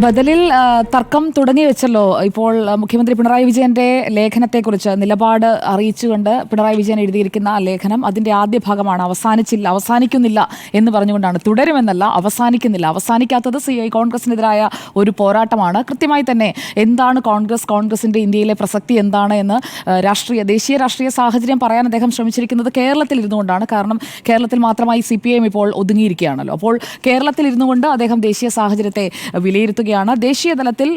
ബദലിൽ തർക്കം തുടങ്ങി വെച്ചല്ലോ. ഇപ്പോൾ മുഖ്യമന്ത്രി പിണറായി വിജയന്റെ ലേഖനത്തെക്കുറിച്ച് നിലപാട് അറിയിച്ചുകൊണ്ട് പിണറായി വിജയൻ എഴുതിയിരിക്കുന്ന ലേഖനം അതിന്റെ ആദ്യ ഭാഗമാണ്. അവസാനിച്ചില്ല അവസാനിക്കുന്നില്ല എന്ന് പറഞ്ഞുകൊണ്ടാണ്. തുടരുമെന്നല്ല അവസാനിക്കുന്നില്ല. അവസാനിക്കാത്തത് സി ഐ കോൺഗ്രസിനെതിരായ ഒരു പോരാട്ടമാണ്. കൃത്യമായി തന്നെ എന്താണ് കോൺഗ്രസ് കോൺഗ്രസിന്റെ ഇന്ത്യയിലെ പ്രസക്തി എന്താണ് എന്ന് രാഷ്ട്രീയ ദേശീയ രാഷ്ട്രീയ സാഹചര്യം പറയാൻ അദ്ദേഹം ശ്രമിച്ചിരിക്കുന്നത് കേരളത്തിൽ ഇരുന്നുകൊണ്ടാണ്. കാരണം കേരളത്തിൽ മാത്രമായി സി ഇപ്പോൾ ഒതുങ്ങിയിരിക്കുകയാണല്ലോ. അപ്പോൾ കേരളത്തിൽ ഇരുന്നുകൊണ്ട് അദ്ദേഹം ദേശീയ സാഹചര്യത്തെ വിലയിരുത്തുകയാണ് ദേശീയ തലത്തിൽ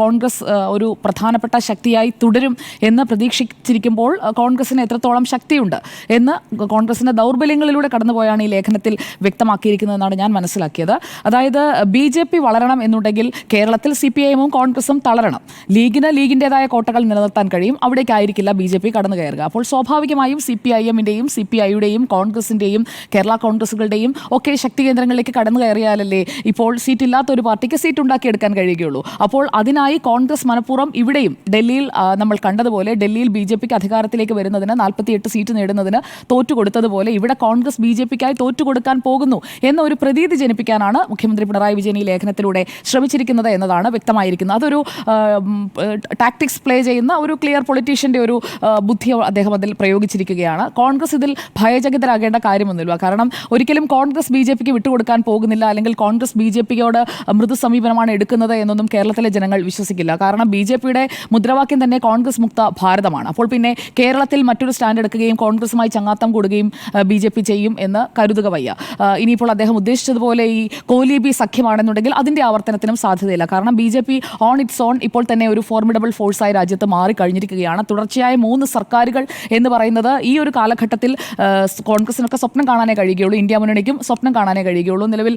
കോൺഗ്രസ് ഒരു പ്രധാനപ്പെട്ട ശക്തിയായി തുടരും എന്ന് പ്രതീക്ഷിച്ചിരിക്കുമ്പോൾ കോൺഗ്രസിന് എത്രത്തോളം ശക്തിയുണ്ട് എന്ന് കോൺഗ്രസിന്റെ ദൗർബല്യങ്ങളിലൂടെ കടന്നുപോയാണ് ഈ ലേഖനത്തിൽ വ്യക്തമാക്കിയിരിക്കുന്നതെന്നാണ് ഞാൻ മനസ്സിലാക്കിയത്. അതായത് ബി ജെ പി വളരണം എന്നുണ്ടെങ്കിൽ കേരളത്തിൽ സി പി ഐ എമ്മും കോൺഗ്രസും തളരണം. ലീഗിന് ലീഗിന്റെതായ കോട്ടകൾ നിലനിർത്താൻ കഴിയും. അവിടേക്കായിരിക്കില്ല ബി ജെ പി കടന്നു കയറുക. അപ്പോൾ സ്വാഭാവികമായും സി പി ഐ എമ്മിന്റെയും സി പി ഐയുടെയും കോൺഗ്രസിന്റെയും കേരള കോൺഗ്രസുകളുടെയും ഒക്കെ ശക്തി കേന്ദ്രങ്ങളിലേക്ക് കടന്നു കയറിയാലല്ലേ ഇപ്പോൾ സീറ്റ് ഇല്ലാത്ത ഒരു പാർട്ടിക്ക് സീറ്റ് ഉണ്ടാക്കിയെടുക്കാൻ കഴിയുകയുള്ളൂ. അപ്പോൾ അതിനായി കോൺഗ്രസ് മനഃപൂർവം ഇവിടെയും ഡൽഹിയിൽ നമ്മൾ കണ്ടതുപോലെ ഡൽഹിയിൽ ബി ജെ പിക്ക് അധികാരത്തിലേക്ക് വരുന്നതിന് നാൽപ്പത്തിയെട്ട് സീറ്റ് നേടുന്നതിന് തോറ്റുകൊടുത്തതുപോലെ ഇവിടെ കോൺഗ്രസ് ബി ജെ പിക്കായി തോറ്റുകൊടുക്കാൻ പോകുന്നു എന്ന ഒരു പ്രതീതി ജനിപ്പിക്കാനാണ് മുഖ്യമന്ത്രി പിണറായി വിജയൻ ഈ ലേഖനത്തിലൂടെ ശ്രമിച്ചിരിക്കുന്നത് എന്നതാണ് വ്യക്തമായിരിക്കുന്നത്. അതൊരു ടാക്ടിക്സ് പ്ലേ ചെയ്യുന്ന ഒരു ക്ലിയർ പൊളിറ്റീഷ്യന്റെ ഒരു ബുദ്ധി അദ്ദേഹം അതിൽ പ്രയോഗിച്ചിരിക്കുകയാണ്. കോൺഗ്രസ് ഇതിൽ ഭയചകിതരാകേണ്ട കാര്യമൊന്നുമില്ല. കാരണം ഒരിക്കലും കോൺഗ്രസ് ബി ജെ പിക്ക് വിട്ടുകൊടുക്കാൻ പോകുന്നില്ല. അല്ലെങ്കിൽ കോൺഗ്രസ് ബി ജെ പിയോട് മൃദു സമീപനമാണ് എടുക്കുന്നത് എന്നൊന്നും കേരളത്തിലെ ജനങ്ങൾ വിശ്വസിക്കില്ല. കാരണം ബി ജെ പിയുടെ മുദ്രാവാക്യം തന്നെ കോൺഗ്രസ് മുക്ത ഭാരതമാണ്. അപ്പോൾ പിന്നെ കേരളത്തിൽ മറ്റൊരു സ്റ്റാൻഡ് എടുക്കുകയും കോൺഗ്രസുമായി ചങ്ങാത്തം കൂടുകയും ബി ജെ പി ചെയ്യും എന്ന് കരുതുക വയ്യ. ഇനിയിപ്പോൾ അദ്ദേഹം ഉദ്ദേശിച്ചതുപോലെ ഈ കോലി ബി സഖ്യമാണെന്നുണ്ടെങ്കിൽ അതിന്റെ ആവർത്തനത്തിനും സാധ്യതയില്ല. കാരണം B J P on its own ഇപ്പോൾ തന്നെ ഒരു ഫോർമിഡബിൾ ഫോഴ്സായി രാജ്യത്ത് മാറിക്കഴിഞ്ഞിരിക്കുകയാണ്. തുടർച്ചയായ മൂന്ന് സർക്കാരുകൾ എന്ന് പറയുന്നത് ഈ ഒരു കാലഘട്ടത്തിൽ കോൺഗ്രസിനൊക്കെ സ്വപ്നം കാണാനേ കഴിയുകയുള്ളൂ. ഇന്ത്യ മുന്നണിക്കും സ്വപ്നം കാണാനേ കഴിയുകയുള്ളൂ. നിലവിൽ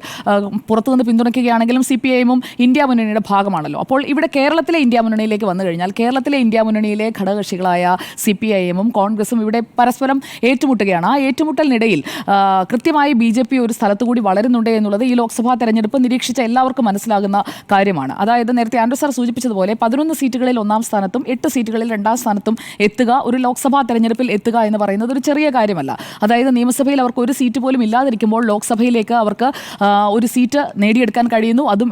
പുറത്തുനിന്ന് പിന്തുണയ്ക്കുകയാണെങ്കിലും സി പി ഐഎമ്മും ഇന്ത്യ മുന്നണിയുടെ ഭാഗമാണല്ലോ. അപ്പോൾ ഇവിടെ കേരളത്തിലെ ഇന്ത്യ മുന്നണിയിലേക്ക് വന്നു കഴിഞ്ഞാൽ കേരളത്തിലെ ഇന്ത്യ മുന്നണിയിലെ ഘടകകക്ഷികളായ സി പി ഐ എമ്മും കോൺഗ്രസും ഇവിടെ പരസ്പരം ഏറ്റുമുട്ടുകയാണ്. ആ ഏറ്റുമുട്ടലിനിടയിൽ കൃത്യമായി ബി ജെ പി ഒരു സ്ഥലത്തു കൂടി വളരുന്നുണ്ട് എന്നുള്ളത് ഈ ലോക്സഭാ തെരഞ്ഞെടുപ്പ് നിരീക്ഷിച്ച എല്ലാവർക്കും മനസ്സിലാകുന്ന കാര്യമാണ്. അതായത് നേരത്തെ ആൻഡ്രു സാർ സൂചിപ്പിച്ചതുപോലെ പതിനൊന്ന് സീറ്റുകളിൽ ഒന്നാം സ്ഥാനത്തും എട്ട് സീറ്റുകളിൽ രണ്ടാം സ്ഥാനത്തും എത്തുക ഒരു ലോക്സഭാ തെരഞ്ഞെടുപ്പിൽ എത്തുക എന്ന് പറയുന്നത് ഒരു ചെറിയ കാര്യമല്ല. അതായത് നിയമസഭയിൽ അവർക്ക് ഒരു സീറ്റ് പോലും ഇല്ലാതിരിക്കുമ്പോൾ ലോക്സഭയിലേക്ക് അവർക്ക് ഒരു സീറ്റ് നേടിയെടുക്കാൻ കഴിയുന്നു. അതും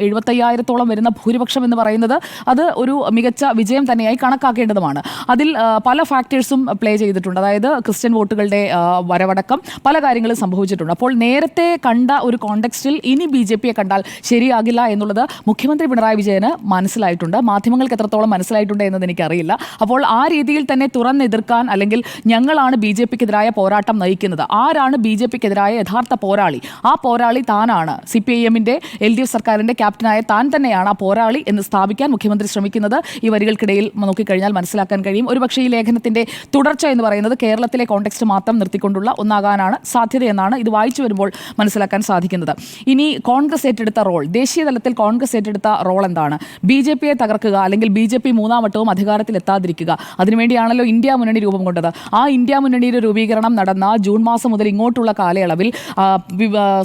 എഴുപത്തയ്യായിരത്തോളം വരുന്ന ഭൂരിപക്ഷം എന്ന് പറയുന്നത് അത് ഒരു മികച്ച വിജയം തന്നെയായി കണക്കാക്കേണ്ടതുമാണ്. അതിൽ പല ഫാക്ടേഴ്സും പ്ലേ ചെയ്തിട്ടുണ്ട്. അതായത് ക്രിസ്ത്യൻ വോട്ടുകളുടെ വരവടക്കം പല കാര്യങ്ങളും സംഭവിച്ചിട്ടുണ്ട്. അപ്പോൾ നേരത്തെ കണ്ട ഒരു കോണ്ടെക്സ്റ്റിൽ ഇനി ബി ജെ പിയെ കണ്ടാൽ ശരിയാകില്ല എന്നുള്ളത് മുഖ്യമന്ത്രി പിണറായി വിജയന് മനസ്സിലായിട്ടുണ്ട്. മാധ്യമങ്ങൾക്ക് എത്രത്തോളം മനസ്സിലായിട്ടുണ്ട് എന്നത് എനിക്കറിയില്ല. അപ്പോൾ ആ രീതിയിൽ തന്നെ തുറന്നെതിർക്കാൻ അല്ലെങ്കിൽ ഞങ്ങളാണ് ബി ജെ പിക്കെതിരായ പോരാട്ടം നയിക്കുന്നത്. ആരാണ് ബി ജെ പിക്കെതിരായ യഥാർത്ഥ പോരാളി? ആ പോരാളി താനാണ്. സി പി ഐ എമ്മിന്റെ എൽ ഡി എഫ് സർക്കാരിന്റെ ക്യാപ്റ്റനായ താൻ തന്നെയാണ് ആ പോരാളി എന്ന് സ്ഥാപിക്കാൻ മുഖ്യമന്ത്രി ശ്രമിക്കുന്നത്. ഈ വരികൾക്കിടയിൽ നോക്കിക്കഴിഞ്ഞാൽ മനസ്സിലാക്കാൻ കഴിയും. ഒരുപക്ഷെ ഈ ലേഖനത്തിന്റെ തുടർച്ച എന്ന് പറയുന്നത് കേരളത്തിലെ കോണ്ടെക്സ്റ്റ് മാത്രം നിർത്തിക്കൊണ്ടുള്ള ഒന്നാകാനാണ് സാധ്യതയെന്നാണ് ഇത് വായിച്ചു വരുമ്പോൾ മനസ്സിലാക്കാൻ സാധിക്കുന്നത്. ഇനി കോൺഗ്രസ് ഏറ്റെടുത്ത റോൾ ദേശീയ തലത്തിൽ കോൺഗ്രസ് ഏറ്റെടുത്ത റോൾ എന്താണ്? ബി ജെ പിയെ തകർക്കുക അല്ലെങ്കിൽ ബി ജെ പി മൂന്നാം വട്ടവും അധികാരത്തിൽ എത്താതിരിക്കുക അതിനുവേണ്ടിയാണല്ലോ ഇന്ത്യ മുന്നണി രൂപം കൊണ്ടത്. ആ ഇന്ത്യ മുന്നണിയുടെ രൂപീകരണം നടന്ന ജൂൺ മാസം മുതൽ ഇങ്ങോട്ടുള്ള കാലയളവിൽ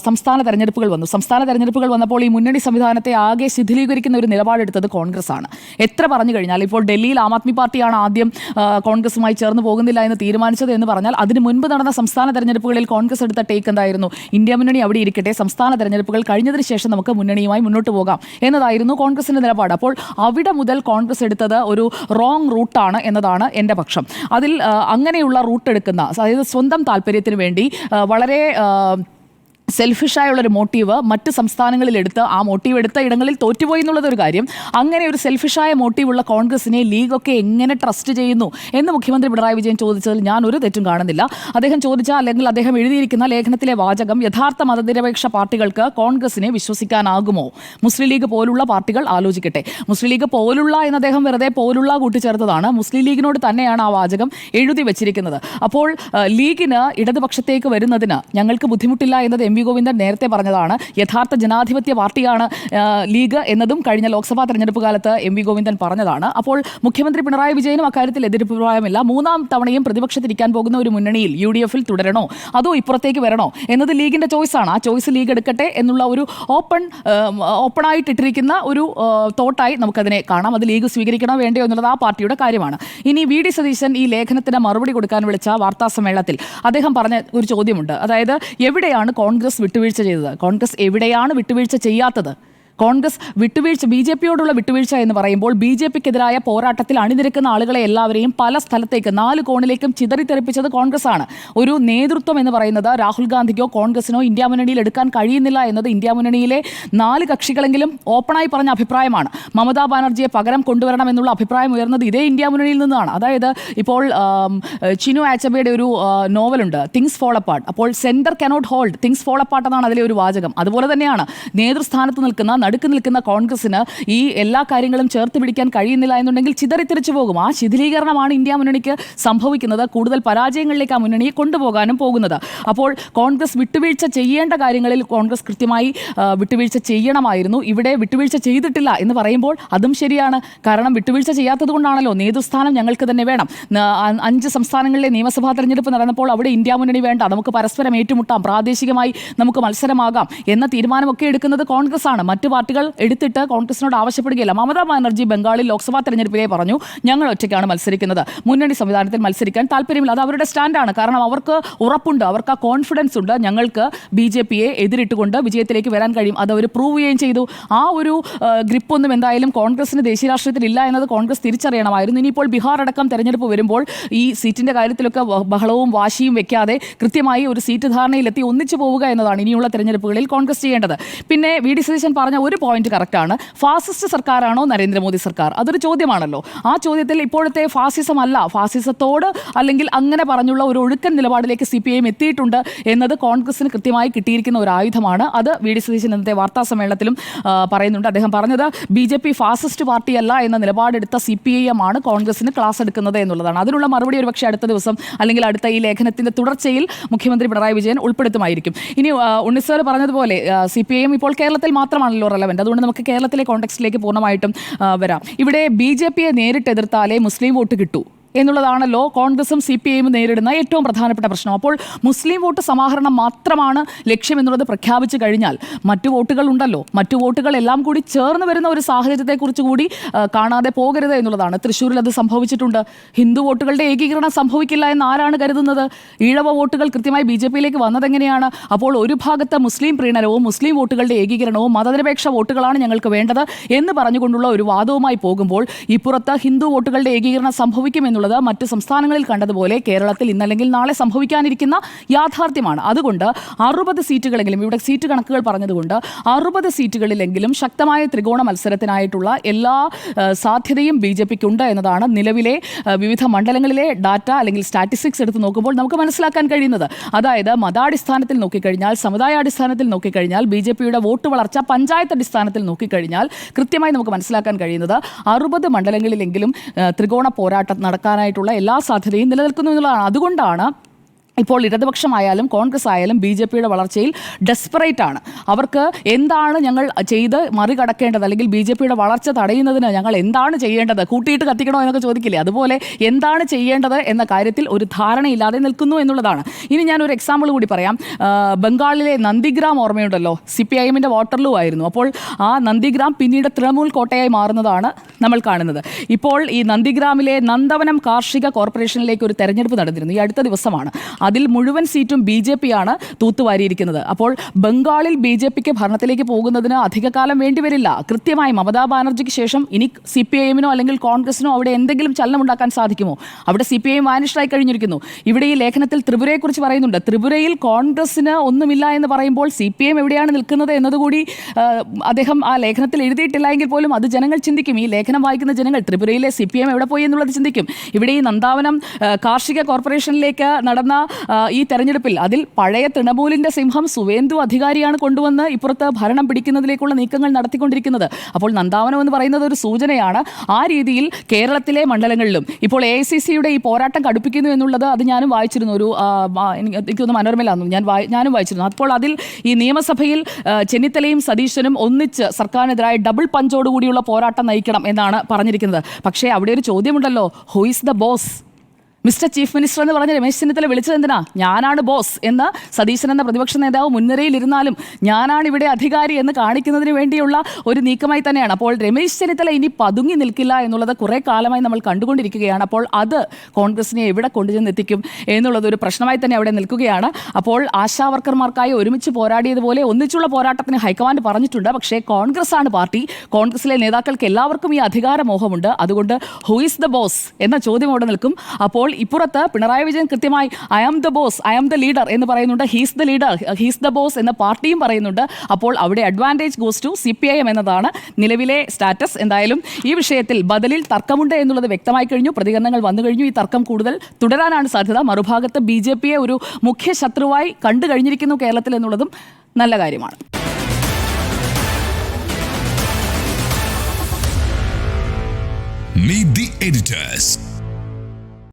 സംസ്ഥാന തെരഞ്ഞെടുപ്പുകൾ വന്നു. സംസ്ഥാന തെരഞ്ഞെടുപ്പുകൾ വന്നപ്പോൾ ഈ മുന്നണി സംവിധാനത്തെ ആകെ ശിഥിലീകരിക്കുന്ന ഒരു നിലപാടെടുത്തത് കോൺഗ്രസ് ആണ് എത്ര പറഞ്ഞു കഴിഞ്ഞാൽ ഇപ്പോൾ ഡൽഹിയിൽ ആം ആദ്മി പാർട്ടിയാണ് ആദ്യം കോൺഗ്രസുമായി ചേർന്ന് പോകുന്നില്ല എന്ന് തീരുമാനിച്ചത് എന്ന് പറഞ്ഞാൽ അതിന് മുൻപ് നടന്ന സംസ്ഥാന തെരഞ്ഞെടുപ്പുകളിൽ കോൺഗ്രസ് എടുത്ത ടേക്ക് എന്തായിരുന്നു? ഇന്ത്യ മുന്നണി അവിടെ ഇരിക്കട്ടെ സംസ്ഥാന തെരഞ്ഞെടുപ്പുകൾ കഴിഞ്ഞതിന് ശേഷം നമുക്ക് മുന്നണിയുമായി മുന്നോട്ട് പോകാം എന്നതായിരുന്നു കോൺഗ്രസിന്റെ നിലപാട്. അപ്പോൾ അവിടെ മുതൽ കോൺഗ്രസ് എടുത്തത് ഒരു റോങ് റൂട്ടാണ് എന്നതാണ് എന്റെ പക്ഷം. അതിൽ അങ്ങനെയുള്ള റൂട്ട് എടുക്കുന്ന അതായത് സ്വന്തം താല്പര്യത്തിന് വേണ്ടി വളരെ ആ, സെൽഫിഷായുള്ള ഒരു മോട്ടീവ് മറ്റ് സംസ്ഥാനങ്ങളിൽ എടുത്ത് ആ മോട്ടീവ് എടുത്ത ഇടങ്ങളിൽ തോറ്റുപോയി എന്നുള്ളതൊരു കാര്യം. അങ്ങനെ ഒരു സെൽഫിഷായ മോട്ടീവുള്ള കോൺഗ്രസിനെ ലീഗൊക്കെ എങ്ങനെ ട്രസ്റ്റ് ചെയ്യുന്നു എന്ന് മുഖ്യമന്ത്രി പിണറായി വിജയൻ ചോദിച്ചതിൽ ഞാൻ ഒരു തെറ്റും കാണുന്നില്ല. അദ്ദേഹം ചോദിച്ച അല്ലെങ്കിൽ അദ്ദേഹം എഴുതിയിരിക്കുന്ന ലേഖനത്തിലെ വാചകം യഥാർത്ഥ മതനിരപേക്ഷ പാർട്ടികൾക്ക് കോൺഗ്രസിനെ വിശ്വസിക്കാനാകുമോ? മുസ്ലിം ലീഗ് പോലുള്ള പാർട്ടികൾ ആലോചിക്കട്ടെ. മുസ്ലിം ലീഗ് പോലുള്ള എന്ന് അദ്ദേഹം വെറുതെ പോലുള്ള കൂട്ടിച്ചേർത്തതാണ്. മുസ്ലിം ലീഗിനോട് തന്നെയാണ് ആ വാചകം എഴുതി വെച്ചിരിക്കുന്നത്. അപ്പോൾ ലീഗിന് ഇടതുപക്ഷത്തേക്ക് വരുന്നതിന് ഞങ്ങൾക്ക് ബുദ്ധിമുട്ടില്ല എന്നത് എം വി ഗോവിന്ദൻ നേരത്തെ പറഞ്ഞതാണ് യഥാർത്ഥ ജനാധിപത്യ പാർട്ടിയാണ് ലീഗ് എന്നതും കഴിഞ്ഞ ലോക്സഭാ തെരഞ്ഞെടുപ്പ് കാലത്ത് എം വി ഗോവിന്ദൻ പറഞ്ഞതാണ്. അപ്പോൾ മുഖ്യമന്ത്രി പിണറായി വിജയനും അക്കാര്യത്തിൽ എതിരഭിപ്രായമില്ല മൂന്നാം തവണയും പ്രതിപക്ഷത്തിരിക്കാൻ പോകുന്ന ഒരു മുന്നണിയിൽ യു ഡി എഫിൽ തുടരണോ? അതോ ഇപ്പുറത്തേക്ക് വരണോ? എന്നത് ലീഗിന്റെ ചോയ്സാണ് ആ ചോയ്സ് ലീഗ് എടുക്കട്ടെ എന്നുള്ള ഒരു ഓപ്പൺ ഓപ്പണായിട്ടിട്ടിരിക്കുന്ന ഒരു തോട്ടായി നമുക്കതിനെ കാണാം. അത് ലീഗ് സ്വീകരിക്കണോ വേണ്ടയോ എന്നുള്ളത് ആ പാർട്ടിയുടെ കാര്യമാണ്. ഇനി വി ഡി സതീശൻ ഈ ലേഖനത്തിന് മറുപടി കൊടുക്കാൻ വിളിച്ച വാർത്താ സമ്മേളനത്തിൽ അദ്ദേഹം പറഞ്ഞ ഒരു ചോദ്യമുണ്ട്. അതായത് എവിടെയാണ് കോൺഗ്രസ് വിട്ടുവീഴ്ച ചെയ്തത്. കോൺഗ്രസ് എവിടെയാണ് വിട്ടുവീഴ്ച ചെയ്യാത്തത്? കോൺഗ്രസ് വിട്ടുവീഴ്ച ബി ജെ പിയോടുള്ള വിട്ടുവീഴ്ച എന്ന് പറയുമ്പോൾ ബി ജെ പിക്കെതിരായ പോരാട്ടത്തിൽ അണിനിരക്കുന്ന ആളുകളെ എല്ലാവരെയും പല സ്ഥലത്തേക്ക് നാല് കോണിലേക്കും ചിതറിത്തെറിപ്പിച്ചത് കോൺഗ്രസ് ആണ് ഒരു നേതൃത്വം എന്ന് പറയുന്നത് രാഹുൽ ഗാന്ധിക്കോ കോൺഗ്രസിനോ ഇന്ത്യ മുന്നണിയിൽ എടുക്കാൻ കഴിയുന്നില്ല എന്നത് ഇന്ത്യ മുന്നണിയിലെ നാല് കക്ഷികളെങ്കിലും ഓപ്പണായി പറഞ്ഞ അഭിപ്രായമാണ്. മമതാ ബാനർജിയെ പകരം കൊണ്ടുവരണം എന്നുള്ള അഭിപ്രായം ഉയർന്നത് ഇതേ ഇന്ത്യ മുന്നണിയിൽ നിന്നാണ്. അതായത് ഇപ്പോൾ ചിനു ആച്ചബയുടെ ഒരു നോവലുണ്ട് തിങ്സ് ഫോൾ അപ്പാർട്ട് അപ്പോൾ centre cannot hold things fall apart എന്നാണ് അതിലെ ഒരു വാചകം. അതുപോലെ തന്നെയാണ് നേതൃസ്ഥാനത്ത് നിൽക്കുന്ന നടുക്ക് നിൽക്കുന്ന കോൺഗ്രസിന് ഈ എല്ലാ കാര്യങ്ങളും ചേർത്ത് പിടിക്കാൻ കഴിയുന്നില്ല എന്നുണ്ടെങ്കിൽ ചിതറിത്തിരിച്ചു പോകും. ആ ശിഥിലീകരണമാണ് ഇന്ത്യ മുന്നണിക്ക് സംഭവിക്കുന്നത്. കൂടുതൽ പരാജയങ്ങളിലേക്ക് ആ മുന്നണിയെ കൊണ്ടുപോകാനും പോകുന്നത്. അപ്പോൾ കോൺഗ്രസ് വിട്ടുവീഴ്ച ചെയ്യേണ്ട കാര്യങ്ങളിൽ കോൺഗ്രസ് കൃത്യമായി വിട്ടുവീഴ്ച ചെയ്യണമായിരുന്നു. ഇവിടെ വിട്ടുവീഴ്ച ചെയ്തിട്ടില്ല എന്ന് പറയുമ്പോൾ അതും ശരിയാണ്. കാരണം വിട്ടുവീഴ്ച ചെയ്യാത്തത് കൊണ്ടാണല്ലോ നേതൃസ്ഥാനം ഞങ്ങൾക്ക് തന്നെ വേണം. അഞ്ച് സംസ്ഥാനങ്ങളിലെ നിയമസഭാ തെരഞ്ഞെടുപ്പ് നടന്നപ്പോൾ അവിടെ ഇന്ത്യ മുന്നണി വേണ്ട. നമുക്ക് പരസ്പരം ഏറ്റുമുട്ടാം. പ്രാദേശികമായി നമുക്ക് മത്സരമാകാം എന്ന തീരുമാനമൊക്കെ എടുക്കുന്നത് കോൺഗ്രസ് ആണ് മറ്റു പാർട്ടികൾ എടുത്തിട്ട് കോൺഗ്രസിനോട് ആവശ്യപ്പെടുകയില്ല. മമതാ ബാനർജി ബംഗാളിൽ ലോക്സഭാ തെരഞ്ഞെടുപ്പിലെ പറഞ്ഞു ഞങ്ങൾ ഒറ്റയ്ക്കാണ് മത്സരിക്കുന്നത്. മുന്നണി സംവിധാനത്തിൽ മത്സരിക്കാൻ താല്പര്യമില്ല. അത് അവരുടെ സ്റ്റാൻഡാണ്. കാരണം അവർക്ക് ഉറപ്പുണ്ട്. അവർക്ക് ആ കോൺഫിഡൻസ് ഉണ്ട്. ഞങ്ങൾക്ക് ബി ജെ പിയെ എതിരിട്ടുകൊണ്ട് വിജയത്തിലേക്ക് വരാൻ കഴിയും. അത് അവർ പ്രൂവ് ചെയ്യുകയും ചെയ്തു. ആ ഒരു ഗ്രിപ്പൊന്നും എന്തായാലും കോൺഗ്രസിന് ദേശീയ രാഷ്ട്രീയത്തിൽ ഇല്ല എന്നത് കോൺഗ്രസ് തിരിച്ചറിയണമായിരുന്നു. ഇനിയിപ്പോൾ ബീഹാർ അടക്കം തെരഞ്ഞെടുപ്പ് വരുമ്പോൾ ഈ സീറ്റിന്റെ കാര്യത്തിലൊക്കെ ബഹളവും വാശിയും വെക്കാതെ കൃത്യമായി ഒരു സീറ്റ് ധാരണയിലെത്തി ഒന്നിച്ചു പോവുക എന്നതാണ് ഇനിയുള്ള തെരഞ്ഞെടുപ്പുകളിൽ കോൺഗ്രസ് ചെയ്യേണ്ടത്. പിന്നെ വി ഡി സതീശൻ പറഞ്ഞ ഒരു പോയിന്റ് കറക്റ്റാണ് ഫാസിസ്റ്റ് സർക്കാരാണോ നരേന്ദ്രമോദി സർക്കാർ? അതൊരു ചോദ്യമാണല്ലോ. ആ ചോദ്യത്തിൽ ഇപ്പോഴത്തെ ഫാസിസം അല്ല. ഫാസിസത്തോട് അല്ലെങ്കിൽ അങ്ങനെ പറഞ്ഞുള്ള ഒരു ഒഴുക്കൻ നിലപാടിലേക്ക് സി പി ഐ എത്തിയിട്ടുണ്ട് എന്നത് കോൺഗ്രസിന് കൃത്യമായി കിട്ടിയിരിക്കുന്ന ഒരു ആയുധമാണ്. അത് വി. ഡി. സതീശൻ ഇന്നത്തെ വാർത്താ സമ്മേളനത്തിലും പറയുന്നുണ്ട്. അദ്ദേഹം പറഞ്ഞത് ബി ജെ പി ഫാസിസ്റ്റ് പാർട്ടിയല്ല എന്ന നിലപാടെടുത്ത സി പി ഐ എം ആണ് കോൺഗ്രസിന് ക്ലാസ് എടുക്കുന്നത് എന്നുള്ളതാണ്. അതിനുള്ള മറുപടി ഒരു പക്ഷേ അടുത്ത ദിവസം അല്ലെങ്കിൽ അടുത്ത ഈ ലേഖനത്തിന്റെ തുടർച്ചയിൽ മുഖ്യമന്ത്രി പിണറായി വിജയൻ ഉൾപ്പെടുത്തുമായിരിക്കും. ഇനി ഉണ്ണിസാർ പറഞ്ഞതുപോലെ സി പി ഐ എം ഇപ്പോൾ കേരളത്തിൽ മാത്രമാണല്ലോ റെലവെന്റ് അതുകൊണ്ട് നമുക്ക് കേരളത്തിലെ കോണ്ടെക്സ്റ്റിലേക്ക് പൂർണമായിട്ടും വരാം. ഇവിടെ ബി ജെ പിയെ നേരിട്ട് എതിർത്താലേ മുസ്ലിം വോട്ട് കിട്ടൂ. എന്നുള്ളതാണല്ലോ കോൺഗ്രസും സി പി ഐയും നേരിടുന്ന ഏറ്റവും പ്രധാനപ്പെട്ട പ്രശ്നം. അപ്പോൾ മുസ്ലിം വോട്ട് സമാഹരണം മാത്രമാണ് ലക്ഷ്യം എന്നുള്ളത് പ്രഖ്യാപിച്ചു കഴിഞ്ഞാൽ മറ്റു വോട്ടുകൾ ഉണ്ടല്ലോ. മറ്റു വോട്ടുകൾ എല്ലാം കൂടി ചേർന്ന് വരുന്ന ഒരു സാഹചര്യത്തെക്കുറിച്ച് കൂടി കാണാതെ പോകരുത് എന്നുള്ളതാണ്. തൃശ്ശൂരിൽ അത് സംഭവിച്ചിട്ടുണ്ട്. ഹിന്ദു വോട്ടുകളുടെ ഏകീകരണം സംഭവിക്കില്ല എന്ന് ആരാണ് കരുതുന്നത്? ഈഴവ വോട്ടുകൾ കൃത്യമായി ബി ജെ പിയിലേക്ക് വന്നതെങ്ങനെയാണ്? അപ്പോൾ ഒരു ഭാഗത്ത് മുസ്ലിം പ്രീണനവും മുസ്ലിം വോട്ടുകളുടെ ഏകീകരണവും മതനിരപേക്ഷ വോട്ടുകളാണ് ഞങ്ങൾക്ക് വേണ്ടത് എന്ന് പറഞ്ഞുകൊണ്ടുള്ള ഒരു വാദവുമായി പോകുമ്പോൾ ഇപ്പുറത്ത് ഹിന്ദു വോട്ടുകളുടെ ഏകീകരണം സംഭവിക്കുമെന്നുള്ളത് മറ്റ് സംസ്ഥാനങ്ങളിൽ കണ്ടതുപോലെ കേരളത്തിൽ ഇന്നല്ലെങ്കിൽ നാളെ സംഭവിക്കാനിരിക്കുന്ന യാഥാർത്ഥ്യമാണ്. അതുകൊണ്ട് അറുപത് സീറ്റുകളെങ്കിലും ഇവിടെ സീറ്റ് കണക്കുകൾ പറഞ്ഞതുകൊണ്ട് അറുപത് സീറ്റുകളിലെങ്കിലും ശക്തമായ ത്രികോണ മത്സരത്തിനായിട്ടുള്ള എല്ലാ സാധ്യതയും ബി ജെ പിക്ക് ഉണ്ട് എന്നതാണ് നിലവിലെ വിവിധ മണ്ഡലങ്ങളിലെ ഡാറ്റ അല്ലെങ്കിൽ സ്റ്റാറ്റിസ്റ്റിക്സ് എടുത്ത് നോക്കുമ്പോൾ നമുക്ക് മനസ്സിലാക്കാൻ കഴിയുന്നത്. അതായത് മതാടിസ്ഥാനത്തിൽ നോക്കിക്കഴിഞ്ഞാൽ സമുദായാടിസ്ഥാനത്തിൽ നോക്കിക്കഴിഞ്ഞാൽ ബി ജെ പിയുടെ വോട്ട് വളർച്ച പഞ്ചായത്ത് അടിസ്ഥാനത്തിൽ നോക്കിക്കഴിഞ്ഞാൽ കൃത്യമായി നമുക്ക് മനസ്സിലാക്കാൻ കഴിയുന്നത് അറുപത് മണ്ഡലങ്ങളിലെങ്കിലും ത്രികോണ പോരാട്ടം നടക്കാനായിട്ടുള്ള എല്ലാ സാധ്യതയും നിലനിൽക്കുന്നു എന്നുള്ളതാണ്. അതുകൊണ്ടാണ് ഇപ്പോൾ ഇടതുപക്ഷമായാലും കോൺഗ്രസ് ആയാലും ബി ജെ പിയുടെ വളർച്ചയിൽ ഡെസ്പറേറ്റ് ആണ്. അവർക്ക് എന്താണ് ഞങ്ങൾ ചെയ്ത് മറികടക്കേണ്ടത്? അല്ലെങ്കിൽ ബി ജെ പിയുടെ വളർച്ച തടയുന്നതിന് ഞങ്ങൾ എന്താണ് ചെയ്യേണ്ടത്? കൂട്ടിയിട്ട് കത്തിക്കണോ എന്നൊക്കെ ചോദിക്കില്ലേ? അതുപോലെ എന്താണ് ചെയ്യേണ്ടത് എന്ന കാര്യത്തിൽ ഒരു ധാരണയില്ലാതെ നിൽക്കുന്നു എന്നുള്ളതാണ്. ഇനി ഞാൻ ഒരു എക്സാമ്പിൾ കൂടി പറയാം. ബംഗാളിലെ നന്ദിഗ്രാം ഓർമ്മയുണ്ടല്ലോ? സി പി ഐ എമ്മിന്റെ വാട്ടർലൂ ആയിരുന്നു. അപ്പോൾ ആ നന്ദിഗ്രാം പിന്നീട് തൃണമൂൽ കോട്ടയായി മാറുന്നതാണ് നമ്മൾ കാണുന്നത്. ഇപ്പോൾ ഈ നന്ദിഗ്രാമിലെ നന്ദവനം കാർഷിക കോർപ്പറേഷനിലേക്ക് ഒരു തെരഞ്ഞെടുപ്പ് നടന്നിരുന്നു. ഈ അടുത്ത ദിവസമാണ്. അതിൽ മുഴുവൻ സീറ്റും ബി ജെ പിയാണ് തൂത്തുവാരിയിരിക്കുന്നത്. അപ്പോൾ ബംഗാളിൽ ബി ജെ പിക്ക് ഭരണത്തിലേക്ക് പോകുന്നതിന് അധികകാലം വേണ്ടിവരില്ല. കൃത്യമായി മമതാ ബാനർജിക്ക് ശേഷം ഇനി സി പി ഐ എമ്മിനോ അല്ലെങ്കിൽ കോൺഗ്രസിനോ അവിടെ എന്തെങ്കിലും ചലനമുണ്ടാക്കാൻ സാധിക്കുമോ? അവിടെ സി പി ഐ വാനിഷ്ഡായി കഴിഞ്ഞിരിക്കുന്നു. ഇവിടെ ഈ ലേഖനത്തിൽ ത്രിപുരയെക്കുറിച്ച് പറയുന്നുണ്ട്. ത്രിപുരയിൽ കോൺഗ്രസിന് ഒന്നുമില്ല എന്ന് പറയുമ്പോൾ സി പി എം എവിടെയാണ് നിൽക്കുന്നത് എന്നതുകൂടി അദ്ദേഹം ആ ലേഖനത്തിൽ എഴുതിയിട്ടില്ല എങ്കിൽ പോലും അത് ജനങ്ങൾ ചിന്തിക്കും. ഈ ലേഖനം വായിക്കുന്ന ജനങ്ങൾ ത്രിപുരയിലെ സി പി എം എവിടെ പോയി എന്നുള്ളത് ചിന്തിക്കും. ഇവിടെ ഈ നന്ദാവനം കാർഷിക കോർപ്പറേഷനിലേക്ക് നടന്ന ഈ തെരഞ്ഞെടുപ്പിൽ അതിൽ പഴയ തൃണമൂലിന്റെ സിംഹം സുവേന്ദു അധികാരിയാണ് കൊണ്ടുവന്ന് ഇപ്പുറത്ത് ഭരണം പിടിക്കുന്നതിലേക്കുള്ള നീക്കങ്ങൾ നടത്തിക്കൊണ്ടിരിക്കുന്നത്. അപ്പോൾ നന്ദാവനം എന്ന് പറയുന്നത് ഒരു സൂചനയാണ്. ആ രീതിയിൽ കേരളത്തിലെ മണ്ഡലങ്ങളിലും ഇപ്പോൾ എ സി സിയുടെ ഈ പോരാട്ടം കടുപ്പിക്കുന്നു എന്നുള്ളത് അത് ഞാനും വായിച്ചിരുന്നു. ഒരു എനിക്കൊന്ന് മനോരമയിലാണ് ഞാൻ ഞാനും വായിച്ചിരുന്നു. അപ്പോൾ അതിൽ ഈ നിയമസഭയിൽ ചെന്നിത്തലയും സതീശനും ഒന്നിച്ച് സർക്കാരിനെതിരായ ഡബിൾ പഞ്ചോടുകൂടിയുള്ള പോരാട്ടം നയിക്കണം എന്നാണ് പറഞ്ഞിരിക്കുന്നത്. പക്ഷേ അവിടെ ഒരു ചോദ്യമുണ്ടല്ലോ. Who is the boss mister chief minister എന്ന് പറഞ്ഞ രമേശ് ചെന്നിത്തല വിളിച്ചത് എന്തിനാ? ഞാനാണ് ബോസ് എന്ന് സതീശൻ എന്ന പ്രതിപക്ഷ നേതാവ് മുൻനിരയിലിരുന്നാലും ഞാനാണ് ഇവിടെ അധികാരി എന്ന് കാണിക്കുന്നതിന് വേണ്ടിയുള്ള ഒരു നീക്കമായി തന്നെയാണ്. അപ്പോൾ രമേശ് ചെന്നിത്തല ഇനി പതുങ്ങി നിൽക്കില്ല എന്നുള്ളത് കുറെ കാലമായി നമ്മൾ കണ്ടുകൊണ്ടിരിക്കുകയാണ്. അപ്പോൾ അത് കോൺഗ്രസിനെ എവിടെ കൊണ്ടുചെന്നെത്തിക്കും എന്നുള്ളത് ഒരു പ്രശ്നമായി തന്നെ അവിടെ നിൽക്കുകയാണ്. അപ്പോൾ ആശാവർക്കർമാർക്കായി ഒരുമിച്ച് പോരാടിയതുപോലെ ഒന്നിച്ചുള്ള പോരാട്ടത്തിന് ഹൈക്കമാൻഡ് പറഞ്ഞിട്ടുണ്ട്. പക്ഷേ കോൺഗ്രസ് ആണ് പാർട്ടി. കോൺഗ്രസിലെ നേതാക്കൾക്ക് എല്ലാവർക്കും ഈ അധികാരമോഹമുണ്ട്. അതുകൊണ്ട് ഹു ഈസ് ദ ബോസ് എന്ന ചോദ്യം അവിടെ നിൽക്കും. ഇപ്പുറത്ത് പിണറായി വിജയൻ കൃത്യമായി I am the boss I am the leader എന്ന് പറയുന്നുണ്ട്. He's the leader he's the boss എന്ന പാർട്ടിയും പറയുന്നുണ്ട്. അപ്പോൾ അവിടെ advantage goes to C P I M എന്നതാണ് നിലവിലെ സ്റ്റാറ്റസ് എന്തായാലും ഈ വിഷയത്തിൽ ബദലിൽ തർക്കമുണ്ട് എന്നുള്ളത് വ്യക്തമായി കഴിഞ്ഞു. പ്രതികരണങ്ങൾ വന്നു കഴിഞ്ഞു. ഈ തർക്കം കൂടുതൽ തുടരാനാണ് സാധ്യത. മറുഭാഗത്ത് ബി ജെ പിയെ ഒരു മുഖ്യ ശത്രുവായി കണ്ടു കഴിഞ്ഞിരിക്കുന്നു കേരളത്തിൽ എന്നുള്ളതും നല്ല കാര്യമാണ്. Meet the editors.